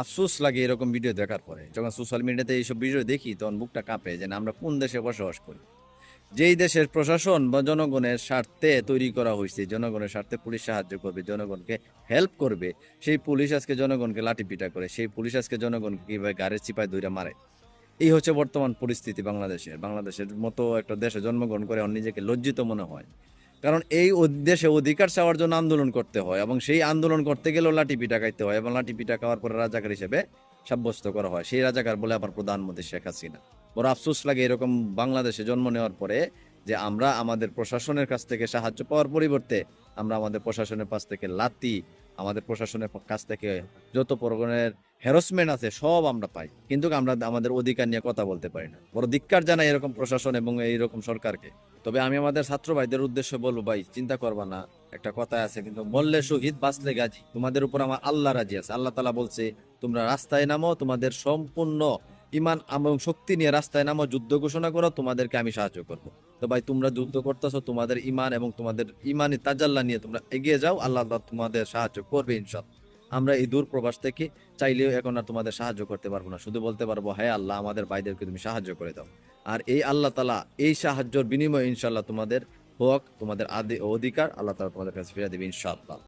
আফসোস লাগে এরকম ভিডিও দেখার পরে। যখন সোশ্যাল মিডিয়াতে এইসব ভিডিও দেখি, তখন বুকটা কাঁপে যে আমরা কোন দেশে বসবাস করি? যেই দেশের প্রশাসন বা জনগণের স্বার্থে তৈরি করা হয়েছে, জনগণের স্বার্থে পুলিশ সাহায্য করবে, জনগণকে হেল্প করবে, সেই পুলিশ আজকে জনগণকে লাঠিপিটা করে, সেই পুলিশ আজকে জনগণকে কীভাবে গাড়ির চিপায় দৌড়ে মারে? এই হচ্ছে বর্তমান পরিস্থিতি বাংলাদেশের। বাংলাদেশের মতো একটা দেশে জন্মগ্রহণ করে নিজেকে লজ্জিত মনে হয়। কারণ এই দেশে অধিকার চাওয়ার জন্য আন্দোলন করতে হয় এবং সেই আন্দোলন করতে গেলেও লাঠি পিঠা খাইতে হয় এবং লাঠি পিঠা খাওয়ার পরে রাজাকার হিসেবে সাব্যস্ত করা হয়। সেই রাজাকার বলে আবার প্রধানমন্ত্রী শেখ হাসিনা। বড় আফসোস লাগে এরকম বাংলাদেশে জন্ম নেওয়ার পরে যে আমরা আমাদের প্রশাসনের কাছ থেকে সাহায্য পাওয়ার পরিবর্তে আমরা আমাদের প্রশাসনের কাছ থেকে লাতি আমাদের প্রশাসনের কাছ থেকে যত প্রকারের হ্যারাসমেন্ট আছে, সব আমরা পাই। কিন্তু আমরা আমাদের অধিকার নিয়ে কথা বলতে পারি না। বড় ধিক্কার জানাই এরকম প্রশাসন এবং এইরকম সরকারকে। তবে আমি আমাদের ছাত্র ভাইদের উদ্দেশ্যে বলব, ভাই, চিন্তা করবা না। একটা কথা আছে, কিন্তু মল্লে শহীদ, বাঁচলে গাজী। তোমাদের উপর আমার আল্লাহ রাজি আছে। আল্লাহ তালা বলছে, তোমরা রাস্তায় নামো, তোমাদের সম্পূর্ণ ইমান এবং শক্তি নিয়ে রাস্তায় নামো, যুদ্ধ ঘোষণা করো, তোমাদেরকে আমি সাহায্য করব। তো ভাই, তোমরা যুদ্ধ করতেছো, তোমাদের ইমান এবং তোমাদের ইমানি তাজাল্লা নিয়ে তোমরা এগিয়ে যাও, আল্লাহ আল্লাহ তোমাদের সাহায্য করবে ইনশাল্লাহ আমরা এই দূর প্রবাস থেকে চাইলেও এখন আর তোমাদের সাহায্য করতে পারব না। শুধু বলতে পারব হ্যাঁ আল্লাহ, আমাদের ভাইদেরকে তুমি সাহায্য করে দাও। আর এই আল্লাহ তালা এই সাহায্যের বিনিময়ে ইনশাল্লাহ তোমাদের হক, তোমাদের আদি অধিকার আল্লাহ তালা তোমাদের কাছে ফিরে দেবে ইনশাআল্লাহ।